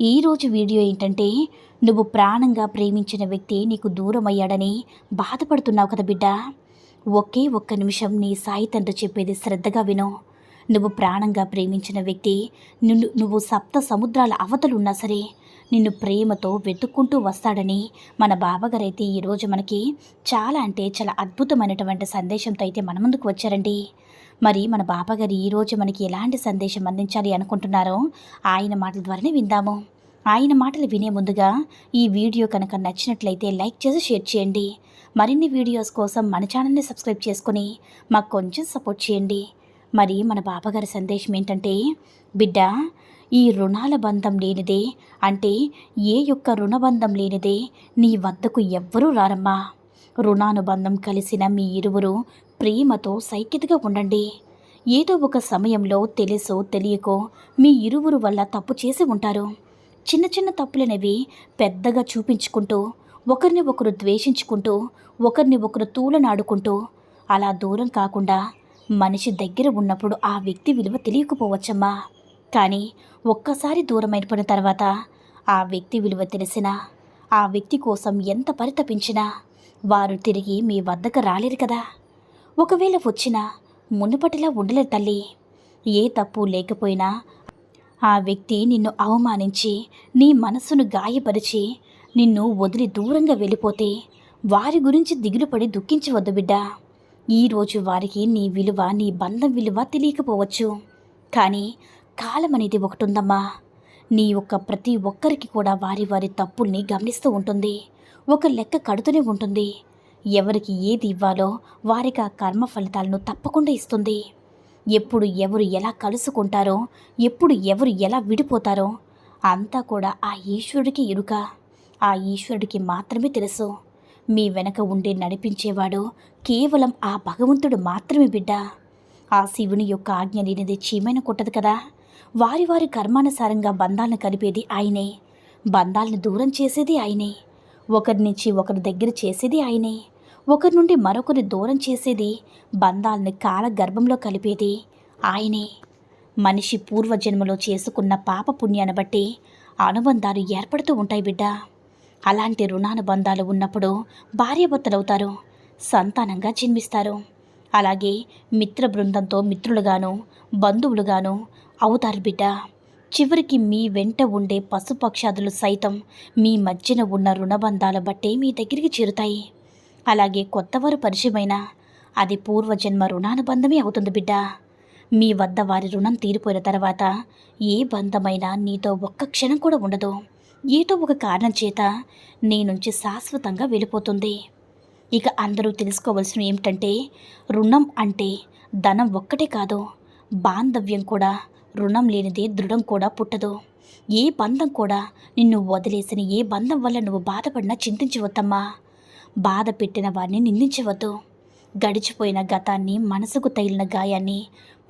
ఈరోజు వీడియో ఏంటంటే నువ్వు ప్రాణంగా ప్రేమించిన వ్యక్తి నీకు దూరం అయ్యాడని బాధపడుతున్నావు కదా బిడ్డ. ఒకే ఒక్క నిమిషం నీ సాయి తండ్రి చెప్పేది శ్రద్ధగా విను. నువ్వు ప్రాణంగా ప్రేమించిన వ్యక్తి నిన్ను నువ్వు సప్త సముద్రాల అవతలున్నా సరే నిన్ను ప్రేమతో వెతుక్కుంటూ వస్తాడని మన బావగారైతే ఈరోజు మనకి చాలా అంటే చాలా అద్భుతమైనటువంటి సందేశంతో అయితే మన ముందుకు వచ్చారండి. మరి మన బాబాగారు ఈరోజు మనకి ఎలాంటి సందేశం అందించాలి అనుకుంటున్నారో ఆయన మాటల ద్వారానే విందాము. ఆయన మాటలు వినే ముందుగా ఈ వీడియో కనుక నచ్చినట్లయితే లైక్ చేసి షేర్ చేయండి. మరిన్ని వీడియోస్ కోసం మన ఛానల్ని సబ్స్క్రైబ్ చేసుకుని మాకు కొంచెం సపోర్ట్ చేయండి. మరి మన బాబాగారి సందేశం ఏంటంటే బిడ్డ ఈ రుణాల బంధం లేనిదే అంటే ఏ యొక్క రుణబంధం లేనిదే నీ వద్దకు ఎవ్వరూ రారమ్మా. రుణానుబంధం కలిసిన మీ ఇరువురు ప్రేమతో సైక్యతగా ఉండండి. ఏదో ఒక సమయంలో తెలుసో తెలియకో మీ ఇరువురు వల్ల తప్పు చేసి ఉంటారు. చిన్న చిన్న తప్పులనేవి పెద్దగా చూపించుకుంటూ ఒకరిని ఒకరు ద్వేషించుకుంటూ ఒకరిని ఒకరు తూలనాడుకుంటూ అలా దూరం కాకుండా మనిషి దగ్గర ఉన్నప్పుడు ఆ వ్యక్తి విలువ తెలియకపోవచ్చమ్మా. కానీ ఒక్కసారి దూరం అయిపోయిన తర్వాత ఆ వ్యక్తి విలువ తెలిసినా ఆ వ్యక్తి కోసం ఎంత పరితపించినా వారు తిరిగి మీ వద్దకు రాలేరు కదా. ఒకవేళ వచ్చినా మునుపటిలా ఉండలేరు తల్లి. ఏ తప్పు లేకపోయినా ఆ వ్యక్తి నిన్ను అవమానించి నీ మనస్సును గాయపరిచి నిన్ను వదిలి దూరంగా వెళ్ళిపోతే వారి గురించి దిగులుపడి దుఃఖించవద్దు బిడ్డ. ఈరోజు వారికి నీ విలువ నీ బంధం విలువ తెలియకపోవచ్చు. కానీ కాలం అనేది ఒకటి ఉందమ్మా నీ యొక్క ప్రతి ఒక్కరికి కూడా వారి వారి తప్పుల్ని గమనిస్తూ ఉంటుంది. ఒక లెక్క కడుతూనే ఉంటుంది. ఎవరికి ఏది ఇవ్వాలో వారికి ఆ కర్మ ఫలితాలను తప్పకుండా ఇస్తుంది. ఎప్పుడు ఎవరు ఎలా కలుసుకుంటారో ఎప్పుడు ఎవరు ఎలా విడిపోతారో అంతా కూడా ఆ ఈశ్వరుడికి ఇరుక ఆ ఈశ్వరుడికి మాత్రమే తెలుసు. మీ వెనక ఉండి నడిపించేవాడు కేవలం ఆ భగవంతుడు మాత్రమే బిడ్డ. ఆ శివుని యొక్క ఆజ్ఞ లేనిది చీమైన కొట్టదు కదా. వారి వారి కర్మానుసారంగా బంధాలను కలిపేది ఆయనే. బంధాలను దూరం చేసేది ఆయనే. ఒకరి నుంచి ఒకరి దగ్గర చేసేది ఆయనే. ఒకరి నుండి మరొకరి దూరం చేసేది బంధాలను కాల గర్భంలో కలిపేది ఆయనే. మనిషి పూర్వజన్మలో చేసుకున్న పాప పుణ్యాన్ని బట్టి అనుబంధాలు ఏర్పడుతూ ఉంటాయి బిడ్డ. అలాంటి రుణానుబంధాలు ఉన్నప్పుడు భార్యభర్తలవుతారు సంతానంగా జన్మిస్తారు. అలాగే మిత్ర బృందంతో మిత్రులుగాను బంధువులుగాను అవుతారు బిడ్డ. చివరికి మీ వెంట ఉండే పశుపక్షాదులు సైతం మీ మధ్యన ఉన్న రుణబంధాల బట్టే మీ దగ్గరికి చేరుతాయి. అలాగే కొత్తవారు పరిచయమైన అది పూర్వజన్మ రుణానుబంధమే అవుతుంది బిడ్డ. మీ వద్ద వారి రుణం తీరిపోయిన తర్వాత ఏ బంధమైనా నీతో ఒక్క క్షణం కూడా ఉండదు. ఏదో ఒక కారణం చేత నీ నుంచి శాశ్వతంగా వెళ్ళిపోతుంది. ఇక అందరూ తెలుసుకోవాల్సిన ఏమిటంటే రుణం అంటే ధనం ఒక్కటే కాదు బాంధవ్యం కూడా రుణం లేనిదే దృఢం కూడా పుట్టదు. ఏ బంధం కూడా నిన్ను వదిలేసిన ఏ బంధం వల్ల నువ్వు బాధపడినా చింతించవద్దమ్మా. బాధ పెట్టిన వారిని నిందించవద్దు. గడిచిపోయిన గతాన్ని మనసుకు తగిలిన గాయాన్ని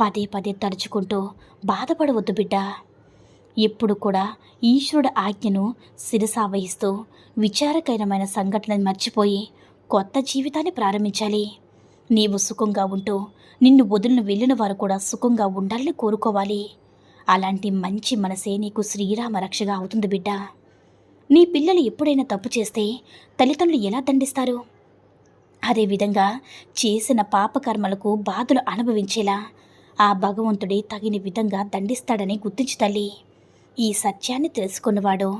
పదే పదే తలుచుకుంటూ బాధపడవద్దు బిడ్డ. ఎప్పుడు కూడా ఈశ్వరుడు ఆజ్ఞను శిరసావహిస్తూ విచారకరమైన సంఘటనలు మర్చిపోయి కొత్త జీవితాన్ని ప్రారంభించాలి. నీవు సుఖంగా ఉంటూ నిన్ను వదిలిన వెళ్ళిన వారు కూడా సుఖంగా ఉండాలని కోరుకోవాలి. అలాంటి మంచి మనసే నీకు శ్రీరామ రక్షగా అవుతుంది బిడ్డ. నీ పిల్లలు ఎప్పుడైనా తప్పు చేస్తే తల్లిదండ్రులు ఎలా దండిస్తారు? అదేవిధంగా చేసిన పాపకర్మలకు బాధలు అనుభవించేలా ఆ భగవంతుడే తగిన విధంగా దండిస్తాడని గుర్తించు తల్లి. ఈ సత్యాన్ని తెలుసుకున్నవాడు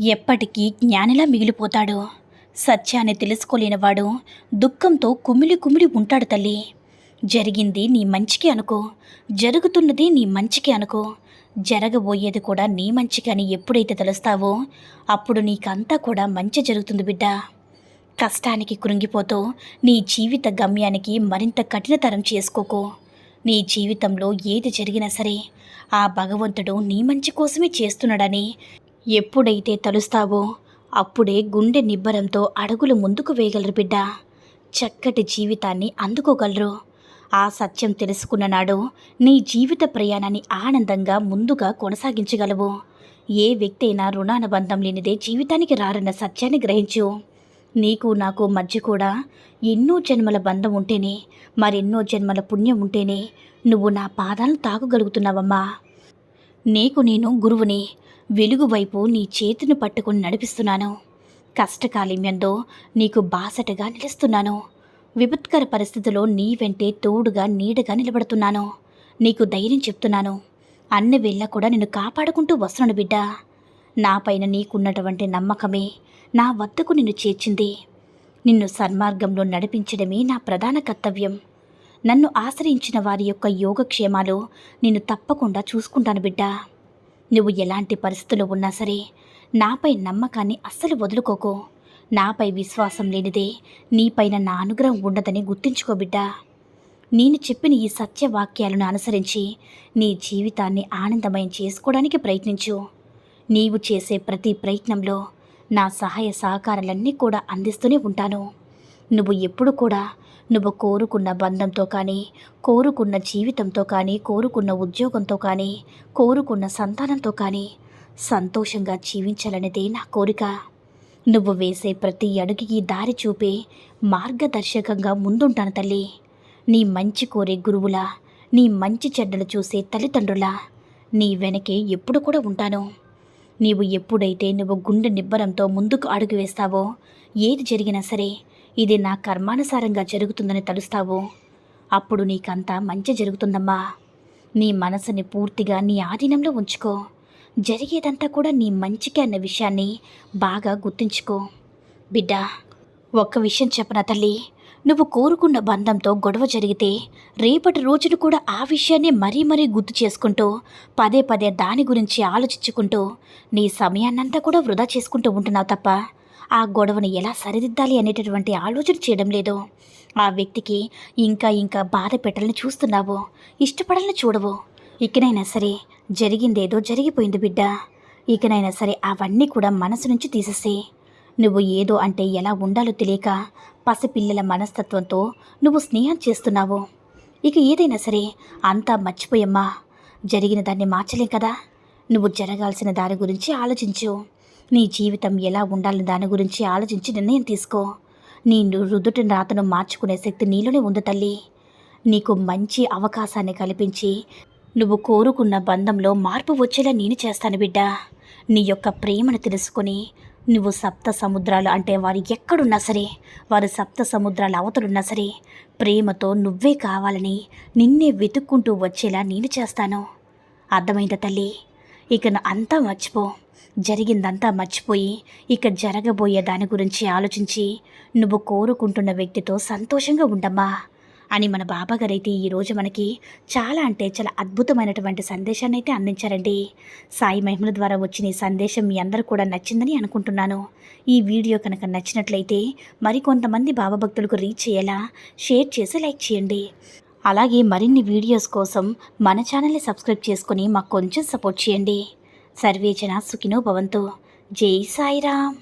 ఎప్పటికీ జ్ఞానిలా మిగిలిపోతాడు. సత్యాన్ని తెలుసుకోలేనివాడు దుఃఖంతో కుమిలి కుమిలి ఉంటాడు తల్లి. జరిగింది నీ మంచికి అనుకో. జరుగుతున్నది నీ మంచికి అనుకో. జరగబోయేది కూడా నీ మంచికి అని ఎప్పుడైతే తెలుస్తావో అప్పుడు నీకంతా కూడా మంచి జరుగుతుంది బిడ్డ. కష్టానికి కృంగిపోతూ నీ జీవిత గమ్యానికి మరింత కఠినతరం చేసుకోకు. నీ జీవితంలో ఏది జరిగినా సరే ఆ భగవంతుడు నీ మంచి కోసమే చేస్తున్నాడని ఎప్పుడైతే తలుస్తావో అప్పుడే గుండె నిబ్బరంతో అడుగులు ముందుకు వేయగలరు బిడ్డ. చక్కటి జీవితాన్ని అందుకోగలరు. ఆ సత్యం తెలుసుకున్న నాడు నీ జీవిత ప్రయాణాన్ని ఆనందంగా ముందుగా కొనసాగించగలవు. ఏ వ్యక్తి అయినా రుణానుబంధం లేనిదే జీవితానికి రారన్న సత్యాన్ని గ్రహించు. నీకు నాకు మధ్య కూడా ఎన్నో జన్మల బంధం ఉంటేనే మరెన్నో జన్మల పుణ్యం ఉంటేనే నువ్వు నా పాదాలను తాకగలుగుతున్నావమ్మా. నీకు నేను గురువుని వెలుగు వైపు నీ చేతిని పట్టుకుని నడిపిస్తున్నాను. కష్టకాలిమ్యంతో నీకు బాసటగా నిలుస్తున్నాను. విపత్కర పరిస్థితిలో నీ వెంటే తోడుగా నీడగా నిలబడుతున్నాను. నీకు ధైర్యం చెప్తున్నాను. అన్ని వేళ్ళ కూడా నిన్ను కాపాడుకుంటూ వస్తున్నాను బిడ్డ. నాపైన నీకున్నటువంటి నమ్మకమే నా వద్దకు నిన్ను చేర్చింది. నిన్ను సన్మార్గంలో నడిపించడమే నా ప్రధాన కర్తవ్యం. నన్ను ఆశ్రయించిన వారి యొక్క యోగక్షేమాలు నిన్ను తప్పకుండా చూసుకుంటాను బిడ్డ. నువ్వు ఎలాంటి పరిస్థితులు ఉన్నా సరే నాపై నమ్మకాన్ని అస్సలు వదులుకోకు. నాపై విశ్వాసం లేనిదే నీపైన నా అనుగ్రహం ఉండదని గుర్తుంచుకో బిడ్డా. నేను చెప్పిన ఈ సత్యవాక్యాలను అనుసరించి నీ జీవితాన్ని ఆనందమయం చేసుకోవడానికి ప్రయత్నించు. నీవు చేసే ప్రతి ప్రయత్నంలో నా సహాయ సహకారాలన్నీ కూడా అందిస్తూనే ఉంటాను. నువ్వు ఎప్పుడు కూడా నువ్వు కోరుకున్న బంధంతో కానీ కోరుకున్న జీవితంతో కానీ కోరుకున్న ఉద్యోగంతో కానీ కోరుకున్న సంతానంతో కానీ సంతోషంగా జీవించాలనేదే నా కోరిక. నువ్వు వేసే ప్రతి అడుగుకి దారి చూపే మార్గదర్శకంగా ముందుంటాను తల్లి. నీ మంచి కోరే గురువులా నీ మంచి చెడ్డలు చూసే తల్లిదండ్రులా నీ వెనకే ఎప్పుడు కూడా ఉంటాను. నీవు ఎప్పుడైతే నువ్వు గుండె నిబ్బరంతో ముందుకు అడుగు వేస్తావో ఏది జరిగినా సరే ఇది నా కర్మానుసారంగా జరుగుతుందని తలుస్తావో. అప్పుడు నీకంతా మంచి జరుగుతుందమ్మా. నీ మనసుని పూర్తిగా నీ ఆధీనంలో ఉంచుకో. జరిగేదంతా కూడా నీ మంచికి అన్న విషయాన్ని బాగా గుర్తుంచుకో. బిడ్డ ఒక్క విషయం చెప్పనా తల్లి? నువ్వు కోరుకున్న బంధంతో గొడవ జరిగితే రేపటి రోజును కూడా ఆ విషయాన్ని మరీ మరీ గుర్తు చేసుకుంటూ పదే పదే దాని గురించి ఆలోచించుకుంటూ నీ సమయాన్నంతా కూడా వృధా చేసుకుంటూ ఉంటున్నావు తప్ప ఆ గొడవను ఎలా సరిదిద్దాలి అనేటటువంటి ఆలోచన చేయడం లేదు. ఆ వ్యక్తికి ఇంకా ఇంకా బాధ పెట్టాలని చూస్తున్నావు ఇష్టపడాలని చూడవు. ఇకనైనా సరే జరిగిందేదో జరిగిపోయింది బిడ్డ. ఇకనైనా సరే అవన్నీ కూడా మనసు నుంచి తీసేసే. నువ్వు ఏదో అంటే ఎలా ఉండాలో తెలియక పసిపిల్లల మనస్తత్వంతో నువ్వు స్నేహం చేస్తున్నావు. ఇక ఏదైనా సరే అంతా మర్చిపోయమ్మా. జరిగిన దాన్ని మార్చలేం కదా. నువ్వు జరగాల్సిన దాని గురించి ఆలోచించు. నీ జీవితం ఎలా ఉండాలని దాని గురించి ఆలోచించి నిర్ణయం తీసుకో. నీ రుదుటి రాతను మార్చుకునే శక్తి నీలోనే ఉంది తల్లి. నీకు మంచి అవకాశాన్ని కల్పించి నువ్వు కోరుకున్న బంధంలో మార్పు వచ్చేలా నేను చేస్తాను బిడ్డ. నీ యొక్క ప్రేమను తెలుసుకొని నువ్వు సప్త సముద్రాలు అంటే వారు ఎక్కడున్నా సరే వారు సప్త సముద్రాల అవతలున్నా సరే ప్రేమతో నువ్వే కావాలని నిన్నే వెతుక్కుంటూ వచ్చేలా నేను చేస్తాను. అర్థమైందా తల్లి? ఇక అంతా మర్చిపో. జరిగిందంతా మర్చిపోయి ఇక జరగబోయే దాని గురించి ఆలోచించి నువ్వు కోరుకుంటున్న వ్యక్తితో సంతోషంగా ఉండమ్మా. అని మన బాబాగారైతే ఈరోజు మనకి చాలా అంటే చాలా అద్భుతమైనటువంటి సందేశాన్ని అయితే అందించారండి. సాయి మహిమల ద్వారా వచ్చిన ఈ సందేశం మీ అందరూ కూడా నచ్చిందని అనుకుంటున్నాను. ఈ వీడియో కనుక నచ్చినట్లయితే మరికొంతమంది బాబా భక్తులకు రీచ్ అయ్యేలా షేర్ చేసి లైక్ చేయండి. అలాగే మరిన్ని వీడియోస్ కోసం మన ఛానల్ని సబ్స్క్రైబ్ చేసుకుని మాకు కొంచెం సపోర్ట్ చేయండి. సర్వేజన సుఖినో భవంతు. జై సాయిరామ్.